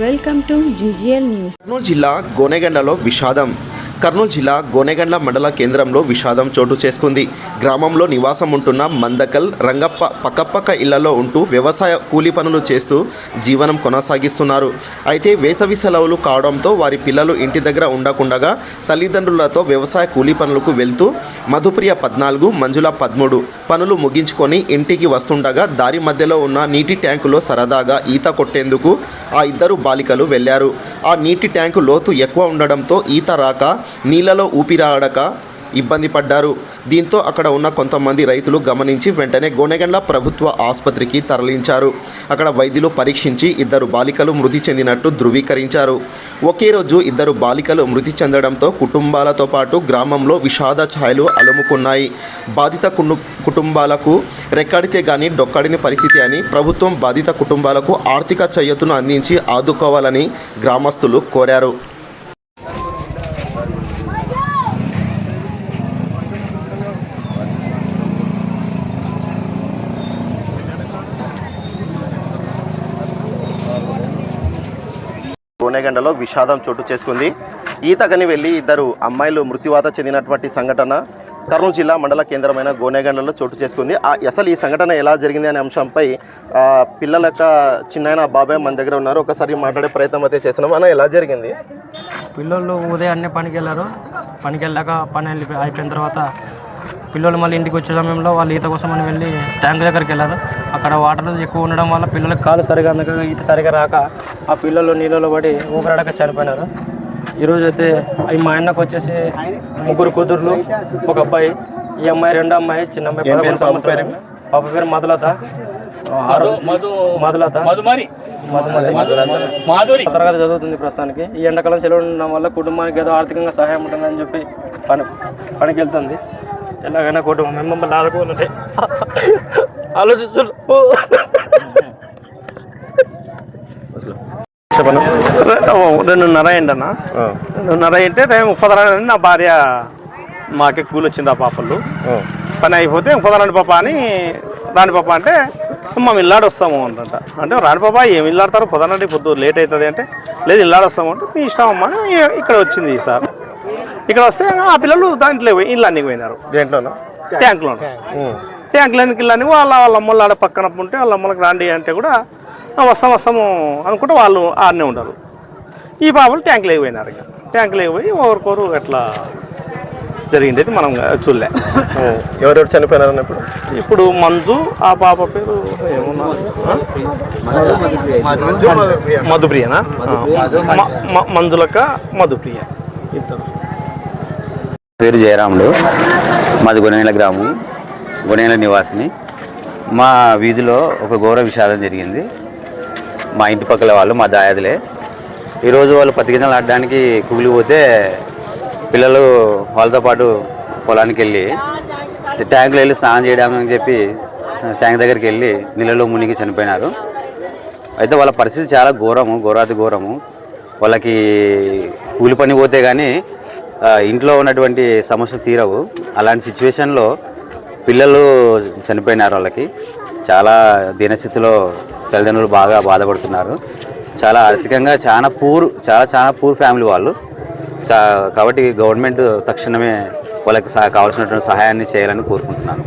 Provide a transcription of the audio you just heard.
Welcome to GGL news. Kurnool జిల్లా గోనెగండలో విషాదం. కర్నూలు జిల్లా గోనెగండ్ల మండల కేంద్రంలో విషాదం చోటు చేసుకుంది. గ్రామంలో నివాసం ఉంటున్న మందకల్ రంగప్ప పక్కపక్క ఇళ్ళలో ఉంటూ వ్యవసాయ కూలీ పనులు చేస్తూ జీవనం కొనసాగిస్తున్నారు. అయితే వేసవి సెలవులు కావడంతో వారి పిల్లలు ఇంటి దగ్గర ఉండకుండగా తల్లిదండ్రులతో వ్యవసాయ కూలీ పనులకు వెళ్తూ మధుప్రియ పద్నాలుగు మంజుల పదమూడు పనులు ముగించుకొని ఇంటికి వస్తుండగా దారి మధ్యలో ఉన్న నీటి ట్యాంకులో సరదాగా ఈత కొట్టేందుకు ఆ ఇద్దరు బాలికలు వెళ్ళారు ఆ నీటి ట్యాంకు లోతు ఎక్కువ ఉండడంతో ఈత రాక నీళ్ళలో ఊపిరాడక ఇబ్బంది పడ్డారు. దీంతో అక్కడ ఉన్న కొంతమంది రైతులు గమనించి వెంటనే గోనెగండ్ల ప్రభుత్వ ఆసుపత్రికి తరలించారు. అక్కడ వైద్యులు పరీక్షించి ఇద్దరు బాలికలు మృతి చెందినట్టు ధృవీకరించారు. ఒకే రోజు ఇద్దరు బాలికలు మృతి చెందడంతో కుటుంబాలతో పాటు గ్రామంలో విషాద ఛాయలు అలుముకున్నాయి. బాధిత కుటుంబాలకు రెక్కడితే గాని డొక్కడిని పరిస్థితి అని ప్రభుత్వం బాధిత కుటుంబాలకు ఆర్థిక చయ్యతను అందించి ఆదుకోవాలని గ్రామస్తులు కోరారు. గోనెగండలో విషాదం చోటు చేసుకుంది. ఈతకని వెళ్ళి ఇద్దరు అమ్మాయిలు మృత్యువాత చెందినటువంటి సంఘటన కర్నూలు జిల్లా మండల కేంద్రమైన గోనెగండలో చోటు చేసుకుంది. ఆ అసలు ఈ సంఘటన ఎలా జరిగింది అనే అంశంపై పిల్లల యొక్క చిన్న బాబాయ్ మన దగ్గర ఉన్నారు. ఒకసారి మాట్లాడే ప్రయత్నం అయితే చేసినాం అన్న ఎలా జరిగింది? పిల్లలు ఉదయాన్నే పనికి వెళ్ళారు. పనికి వెళ్ళాక పని వెళ్ళి అయిపోయిన తర్వాత పిల్లలు మళ్ళీ ఇంటికి వచ్చే సమయంలో వాళ్ళు ఈత కోసం అని వెళ్ళి ట్యాంక్ దగ్గరికి వెళ్ళారు. అక్కడ వాటర్ ఎక్కువ ఉండడం వల్ల పిల్లలకు కాలు సరిగా అందక ఈత సరిగా రాక ఆ పిల్లలు నీళ్ళలో పడి ఊపిరాడక చనిపోయినారు. ఈరోజు అయితే ఈ మా ఆయనకు వచ్చేసి ముగ్గురు కూతుర్లు ఒక అబ్బాయి ఈ అమ్మాయి రెండో అమ్మాయి చిన్న అమ్మాయి పదకొండు సంవత్సరాలు. పాప పేరు మధులత. ఆరో మధులత. మాధురి. తరగతి చదువుతుంది ప్రస్తుతానికి. ఈ ఎండాకాలం సెలవు ఉండడం వల్ల కుటుంబానికి ఏదో ఆర్థికంగా సహాయం ఉంటుందని చెప్పి పని పనికి వెళ్తుంది ఎలాగైనా కుటుంబం మేము మమ్మల్ని ఆదుకోవాలంటే. చెప్పను? రెండున్నర అయిందన్న. రెండున్నర అయింటే టైం కుదరని నా భార్య మాకే కూలి వచ్చింది ఆ పాపలు. పని అయిపోతే కుదరని పాప అని రాని పాప అంటే మేము ఇల్లాడు వస్తాము అంట అంటే రాని పాప ఏమి ఇల్లాడతారు? కుదరండి పొద్దు లేట్ అవుతుంది అంటే లేదు ఇల్లాడు వస్తాము అంటే మీ ఇష్టం అమ్మా ఇక్కడ వచ్చింది సార్. ఇక్కడ వస్తే ఆ పిల్లలు దాంట్లో పోయి ఇల్లు అన్నీ పోయినారు. దేంట్లోనా? ట్యాంకులో ట్యాంకులోనికి ఇల్లని వాళ్ళ వాళ్ళ అమ్మలు ఆడ పక్కన ఉంటే వాళ్ళ అమ్మలకు రాండి అంటే కూడా "ఆ, వస్తాం వస్తాము అనుకుంటే వాళ్ళు ఆడనే ఉండరు. ఈ పాపలు ట్యాంకులు అయిపోయినారు ఇక. ట్యాంకులు అయిపోయి ఒకరికొరు ఎట్లా జరిగింది అయితే మనం చూడలే. ఎవరెవరు చనిపోయినారు అన్నప్పుడు ఇప్పుడు మంజు ఆ పాప పేరు ఏమన్నా? మధుప్రియనా? మంజులక్క మధుప్రియ. ఇద్దరు పేరు జయరాములు మాది గొనెల గ్రామం. గుణేల నివాసిని. మా వీధిలో ఒక ఘోర విషాదం జరిగింది. మా ఇంటి పక్కల వాళ్ళు మా దాయాదులే. ఈరోజు వాళ్ళు పత్తి గింజలు ఆడడానికి కుగిలిపోతే పిల్లలు వాళ్ళతో పాటు పొలానికి వెళ్ళి ట్యాంకులో వెళ్ళి స్నానం చేయడానికి చెప్పి ట్యాంక్ దగ్గరికి వెళ్ళి నీళ్ళలో మునిగి చనిపోయినారు. అయితే వాళ్ళ పరిస్థితి చాలా ఘోరము ఘోరాతి ఘోరము. వాళ్ళకి కూలి పని పోతే కానీ ఇంట్లో ఉన్నటువంటి సమస్యలు తీరవు. అలాంటి సిచ్యువేషన్లో పిల్లలు చనిపోయినారు వాళ్ళకి. చాలా దీనస్థితిలో తల్లిదండ్రులు బాగా బాధపడుతున్నారు. చాలా ఆర్థికంగా చాలా పూర్ చాలా చాలా పూర్ ఫ్యామిలీ వాళ్ళు. చా కాబట్టి గవర్నమెంట్ తక్షణమే వాళ్ళకి సహ- కావాల్సినటువంటి సహాయాన్ని చేయాలని కోరుకుంటున్నాను.